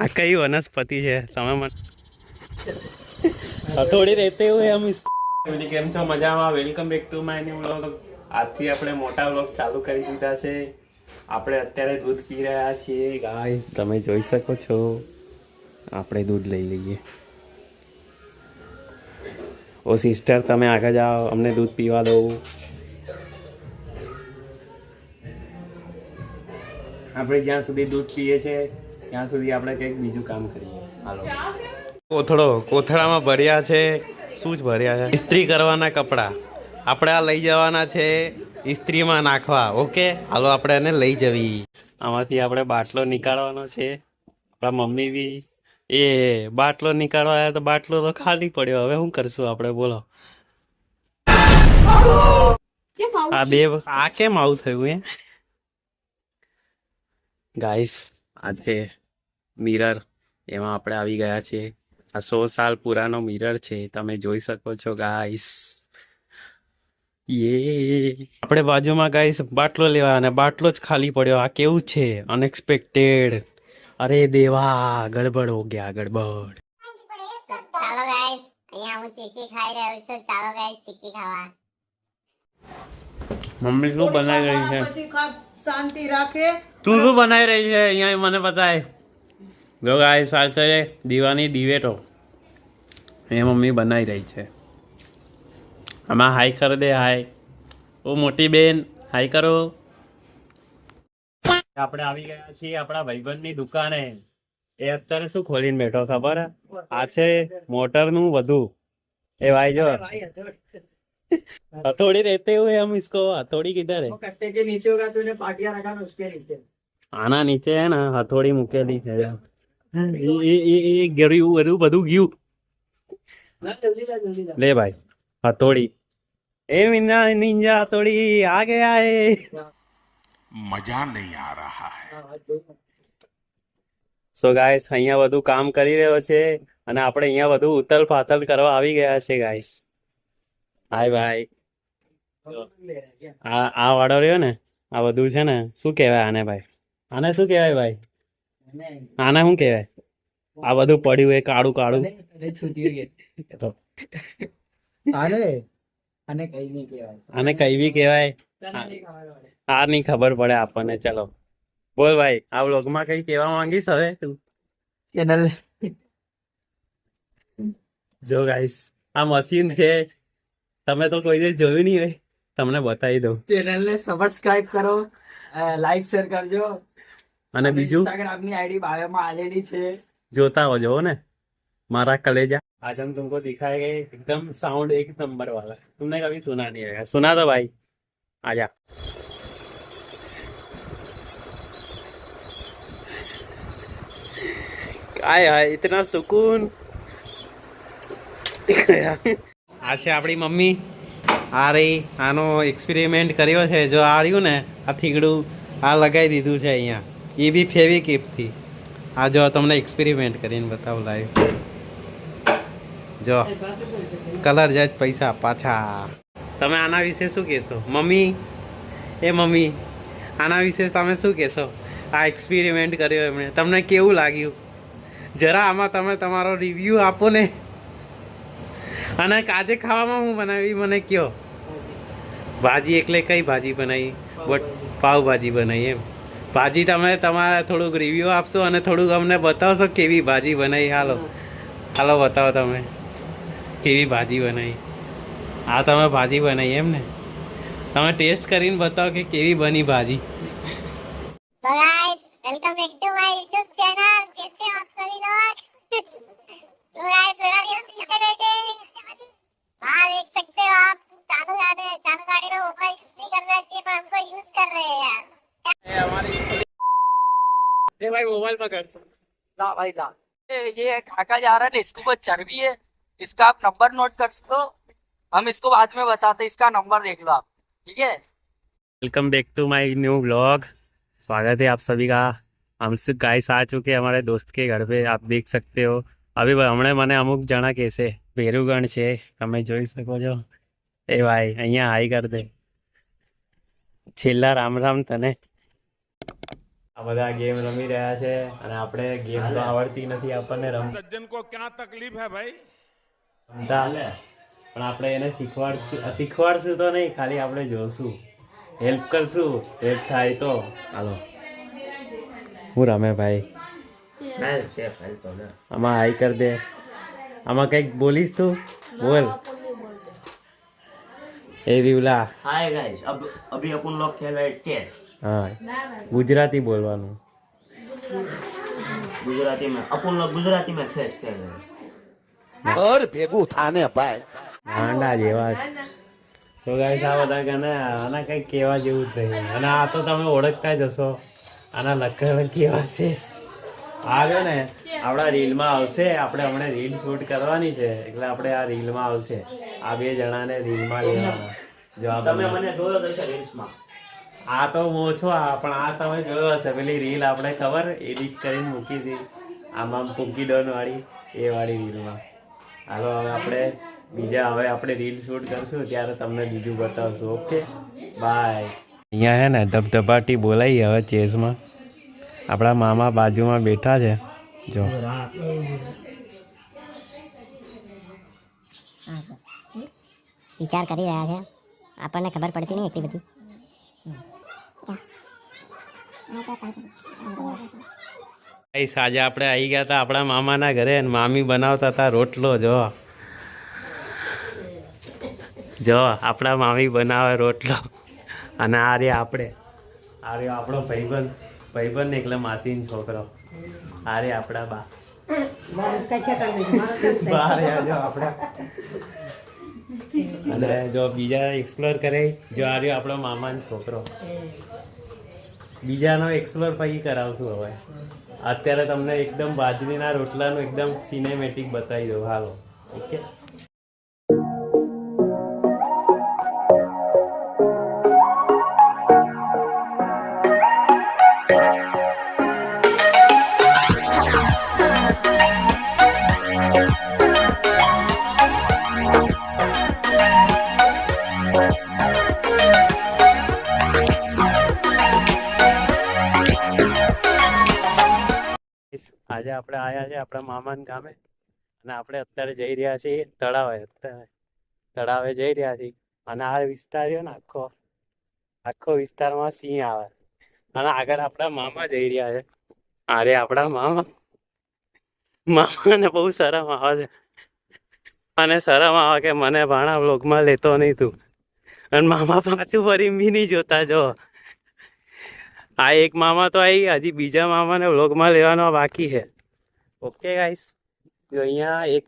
આ કઈ વનસ્પતિ છે? તમે મને થોડી રહેતે હોય એમ ફેમિલી કેમ છો? મજામાં? Welcome back to my new vlog આજથી આપણે મોટા વ્લોગ ચાલુ કરી દીધા છે. આપણે અત્યારે દૂધ પી રહ્યા છીએ. ગાઈસ તમે જોઈ શકો છો. આપણે દૂધ લઈ લઈએ. ઓ સિસ્ટર તમે આગળ જાઓ. અમને દૂધ પીવા દો. આપણે જ્યાં સુધી દૂધ પીએ છીએ ત્યાં સુધી આપણે કંઈક બીજું કામ કરીએ. હાલો. કોથળો, કોથળામાં ભર્યા છે. શું જ ભર્યા છે? ઇસ્ત્રી કરવાના કપડાં. આપણે આ લઈ જવાના છે ઇસ્ત્રીમાં નાખવા. ઓકે? હાલો, આપણે એને લઈ જવી. આમાંથી આપણે બાટલો નીકાળવાનો છે. આપણા મમ્મી બી એ બાટલો નીકાળવા આવ્યા તો બાટલો તો ખાલી પડ્યો. હવે શું કરશું આપણે? બોલો. આ બે આ કેમ આવું થયું એ ગાઈસ આ છે મિરર એમાં આપણે આવી ગયા છીએ. આ સો સાલ પુરાનો મિરર છે તમે જોઈ શકો છો ગાઈસ યે આપણે બાજુમાં ગાઈસ બાટલો લેવા અને બાટલો જ ખાલી પડ્યો. આ કેવું છે? અનએક્સપેક્ટેડ અરે દેવા ગડબડ હો ગયા ગડબડ. ચાલો ગાઈસ અહીંયા હું ચીકી ખાઈ રહ્યો છું. ચાલો ગાઈસ ચીકી ખાવા. મમ્મી શું બનાવી રહી છે? શાંતિ રાખે. તું શું બનાવી રહી છે? અહીંયા મને બતાય. જો ગાય ચાલશે છે દીવાની દિવેટો. એ મમ્મી બનાવી રહી છે. આમાં હાઈ કર દે હાય. ઓ મોટી બેન હાઈ કરો. આપણે આવી ગયા છીએ આપણા ભાઈબંધની દુકાને. એ અત્યારે શું ખોલીને બેઠો ખબર? આ છે મોટરનું બધું એ ભાઈ જો. હથોડી રહેતે હોય હમ ઇસકો હથોડી કીધા હે. આના નીચે હે ને હથોડી મૂકેલી છે. ગયું. લે ભાઈ હથોડી. એ મિન્જા નિંજા હથોડી આ ગયા એ. મજા નહીં આ રહા હે. સો ગાઈસ અહીંયા બધું કામ કરી રહ્યો છે અને આપણે અહીંયા બધું ઉથલ પાથલ કરવા આવી ગયા છે ગાઈસ હાય ભાઈ આ આ વાડો રહ્યો ને આ બધું છે ને શું કહેવાય આને ભાઈ? આને શું કહેવાય ભાઈ? આના શું કહેવાય? આ બધું પડ્યું એ કાળું કાળું. આને આને કઈ બી કહેવાય. આને કઈ બી કહેવાય. આ નહીં ખબર પડે આપણને. ચલો. બોલ ભાઈ આ વ્લોગમાં કઈ કહેવા માંગીશ હવે તું? ચેનલ જો ગાઈસ આ મશીન છે. તમે તો કોઈ દિવસ જોયું નહીં હોય. તમને બતાવી દઉં. ચેનલને સબસ્ક્રાઇબ કરો લાઈક શેર કરજો. અને બીજું इंस्टाग्राम ની आईडी बायो में आलेली છે જોતા हो जो ने मारा कलेजा आज हम तुमको दिखाएंगे एकदम साउंड एक नंबर वाला तुमने कभी सुना नहीं होगा सुना दो भाई आजा काय है इतना सुकून આ છે આપણી મમ્મી આ રહી આનો એક્સપેરિમેન્ટ કર્યો છે જો આ રહ્યું ને આ થીગડું આ લગાવી દીધું છે અહીંયા એ બી ફેવિકિપથી આ જો તમને એક્સપેરિમેન્ટ કરીને બતાવું લાઈવ જો કલર જાય પૈસા પાછા. તમે આના વિશે શું કહેશો? મમ્મી? એ મમ્મી આના વિશે તમે શું કહેશો? આ એક્સપેરિમેન્ટ કર્યો એમણે. તમને કેવું લાગ્યું? જરા આમાં તમે તમારો રિવ્યૂ આપો ને. અને આજે ખાવામાં હું બનાવી? મને કયો. ભાજી. એટલે કઈ ભાજી બનાવી? બટ પાવભાજી બનાવી એમ. ભાજી તમે તમારે થોડુંક રિવ્યૂ આપશો અને થોડુંક અમને બતાવશો કેવી ભાજી બનાવી હાલો હાલો બતાવો તમે કેવી ભાજી બનાવી આ તમે ભાજી બનાવી એમ ને તમે ટેસ્ટ કરીને બતાવો કે કેવી બની ભાજી तो guys welcome back to my YouTube channel कैसे हो आप सभी लोग तो गाइस मेरा वीडियो कैसे बैठे हाँ देख सकते हो आप चालू गाड़ी चालू गाड़ी में मोबाइल यूज नहीं करना चाहिए पर हमको यूज कर रहे हैं એ ભાઈ મોબાઈલ પકડ ना भाई ना ये ये काका जा रहा है ना इसको बहुत चर्बी है इसका आप नंबर नोट कर सकते हो हम इसको बाद में बताते हैं इसका नंबर देख लो आप ठीक है welcome back to my new blog स्वागत है आप सभी का हम सब गाइस आ चुके हैं हमारे दोस्त के घर पे आप देख सकते हो अभी હમણાં મને અમુક જણા કહેશે ભેરુગણ છે તમે જોઈ શકો છો એ ભાઈ અહીંયા હાઈ કર દે છેલ્લા રામ રામ તને આ બધા ગેમ રમી રહ્યા છે અને આપણે ગેમ તો આવડતી નથી આપણને રમ सज्जन को क्या तकलीफ है भाई રમતા પણ આપણે એને શીખવાડશું શીખવાડશું તો નહીં ખાલી આપણે જોશું હેલ્પ કરશું હેલ્પ થાય તો હાલો હું રમે ભાઈ આમાં હાઈ કર દે આમાં કંઈક બોલીશ તું બોલ એ વિવલા हाय गाइस अब अभी अपन लोग खेल रहे चेस હા. ગુજરાતી બોલવાનું. ગુજરાતીમાં. અપૂર્ણ ગુજરાતીમાં છે ઘર ભેગું થાને ભાઈ. હાંડા જેવા. તો ગાઈસ આ બધા ગને આના કંઈ કહેવા જેવું જ નહીં. અને આ તો તમે ઓળખતા જ હશો. આના લક્ષણ કેવા છે? આવે ને આપણા રીલમાં આવશે. આપણે હમણે રીલ શૂટ કરવાની છે. એટલે આપણે આ રીલમાં આવશે. આ બે જણાને રીલમાં લેવાના. જવાબ તમે મને જોયો તો રીલ્સમાં. આ તો હું ઓછો આ પણ આ તમે જોયો હશે. પેલી રીલ આપણે ખબર? એડિટ કરીને મૂકી હતી. આમાં પૂકી ડોન વાળી, એ વાળી રીલમાં હાલો, હવે આપણે બીજા, હવે આપણે રીલ શૂટ કરશું, ત્યારે તમને બીજું બતાવશું. ઓકે બાય અહીંયા હે ને, ધબધબાટી બોલાવી હવે ચેસમાં. આપણા મામા બાજુમાં બેઠા છે. જો. વિચાર કરી રહ્યા છે. આપણને ખબર પડતી નહીં એટલી બધી. ગાઈસ, આજે આપણે આવી ગયા હતા આપણા મામાના ઘરે મામી બનાવતા હતા રોટલો, જો. જો, આપણા મામી બનાવે રોટલો. અને આ રે આપણે. આ રે આપણો ભાઈબંધ. ભાઈબંધ એટલે માસીનો છોકરો. આ રે આપણા બા. અને જો બીજા એક્સપ્લોર કરે, જો આ રહ્યો આપણો મામાનો છોકરો. બીજાનો એક્સપ્લોર પછી કરાવશું હવે. અત્યારે તમને એકદમ બાજરીના રોટલાનું એકદમ સિનેમેટિક બતાવી દઉં. હાલો. ઓકે આજે આપણે આયા છે આપણા મામાના ગામે. અને આપણે અત્યારે જઈ રહ્યા છીએ તળાવે, અત્યારે તળાવે જઈ રહ્યા છીએ. અને આ વિસ્તાર ને આખો આખો વિસ્તારમાં સિંહ આવે. અને આગળ આપણા મામા જઈ રહ્યા છે. અરે આપણા મામા. મામાને બહુ શરમ આવે છે. અને શરમ આવે કે મને ભાણા બ્લોગમાં લેતો નહીં તું. અને મામા પાછું ફરી નહીં જોતા જો. આ એક મામા તો આવી હજી બીજા મામાને વ્લોગમાં લેવાનો બાકી છે. ઓકે ગાઈસ જો અહીંયા એક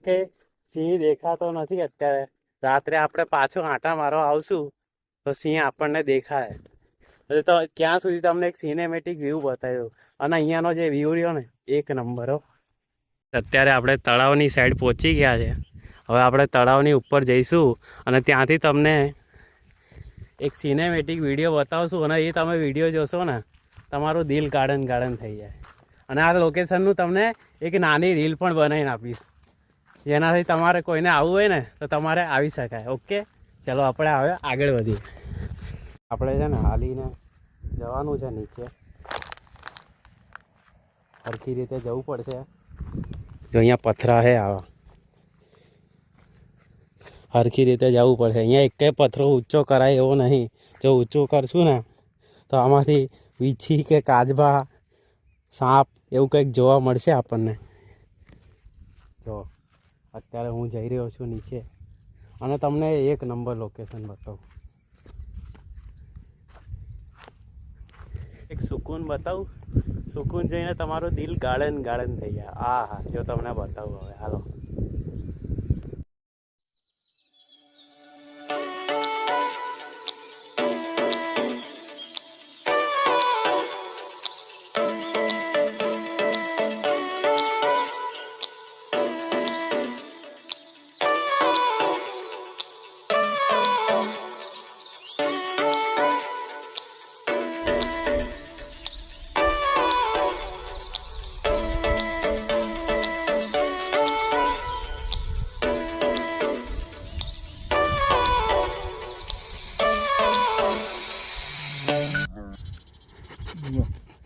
સિંહ દેખાતો નથી અત્યારે. રાત્રે આપણે પાછો આંટા મારવા આવશું, તો સિંહ આપણને દેખાય. એટલે તો ક્યાં સુધી તમને એક સિનેમેટિક વ્યૂ બતાવ્યો? અને અહીંયાનો જે વ્યૂ રહ્યો ને, એક નંબર અત્યારે આપણે તળાવની સાઈડ પહોંચી ગયા છે. હવે આપણે તળાવની ઉપર જઈશું, અને ત્યાંથી તમને એક સિનેમેટિક વીડિયો બતાવશું, અને એ તમે વીડિયો જોશો ને, તમારું દિલ ગાર્ડન ગાર્ડન થઈ જાય. અને આ લોકેશનનું તમને એક નાની રીલ પણ બનાવીને આપીશ. જેનાથી તમારે કોઈને આવવું હોય ને, તો તમારે આવી શકાય. ઓકે ચલો, આપણે હવે આગળ વધીએ. આપણે છે ને હાલીને જવાનું છે નીચે. સરખી રીતે જવું પડશે. જો અહીંયા પથરા છે આવા. સરખી રીતે જવું પડશે. અહીંયા એકે પથરો ઊંચો કરાય એવો નહીં. જો ઊંચો કરશું ને, તો આમાંથી વીછી કે કાચબા સાપ એવું કંઈક જોવા મળશે આપણને. જો, અત્યારે હું જઈ રહ્યો છું નીચે. અને તમને એક નંબર લોકેશન બતાવું. એક સુકૂન બતાવું. સુકૂન જઈને તમારું દિલ ગાર્ડન ગાર્ડન થઈ જાય. આ હા જો તમને બતાવું હવે. હાલો.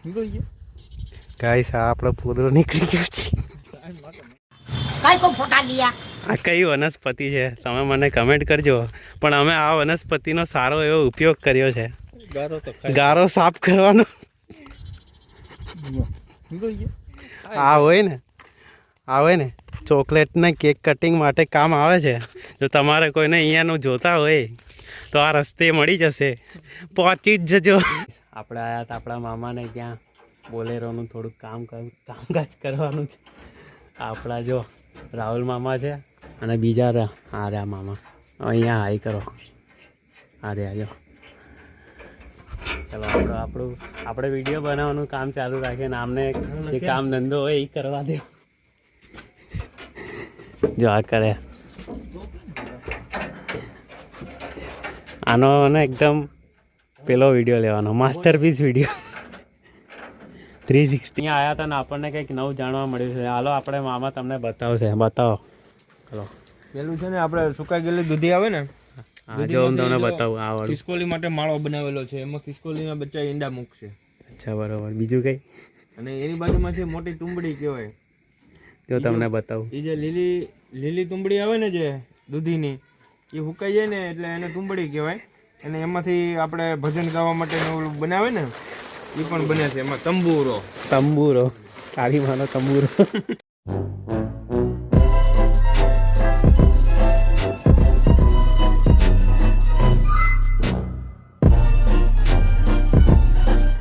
નીકળી ગયા ગાઈસ આપણો પોદરો નીકળી ગયો છે. આ કઈ વનસ્પતિ છે? તમે મને કમેન્ટ કરજો. પણ અમે આ વનસ્પતિનો સારો એવો ઉપયોગ કર્યો છે. ગારો ગારો સાફ કરવાનો. આ હોય ને આ હોય ને ચોકલેટને કેક કટિંગ માટે કામ આવે છે. જો તમારે કોઈને અહીંયાનું જોતા હોય તો આ રસ્તે મળી જશે. પહોંચી જ જજો. આપણે આયા હતા આપણા મામાને ત્યાં બોલેરોનું થોડુંક કામ કામકાજ કરવાનું છે. આપણા જો રાહુલ મામા છે અને બીજા આ રહ્યા મામા. અહીંયા હાઈ કરો. આ રહ્યા જો. ચલો આપણું આપણું આપણે વીડિયો બનાવવાનું કામ ચાલુ રાખીએ ને આમને જે કામ? ધંધો હોય એ કરવા દે. જો આ કરે. આનો મને એકદમ પેલો વીડિયો લેવાનો માસ્ટરપીસ વીડિયો થ્રી સિક્સટી આવ્યા હતા ને આપણને કંઈક નવું જાણવા મળ્યું છે. હાલો આપણે મામા તમને બતાવશે. બતાવો. હલો. પેલું છે ને આપણે સુકાઈ ગયેલી દૂધી આવે ને હા જો હું તમને બતાવું આ વાળું. ખિસકોલી માટે માળો બનાવેલો છે. એમાં ખિસકોલીના બચ્ચા ઈંડા મૂકશે. અચ્છા બરાબર. બીજું કંઈ? અને એની બાજુમાં છે મોટી તુંબડી કહેવાય. જો તમને બતાવું. એ જે લીલી લીલી તુંબડી આવે ને જે દૂધીની એ હુકાઈ જાય ને એટલે એને તુંબડી કહેવાય. અને એમાંથી આપણે ભજન ગાવા માટે ઓલું બનાવે ને એ પણ બને છે એમાં તંબુરો. તંબુરો. કાળી માનો તંબુરો.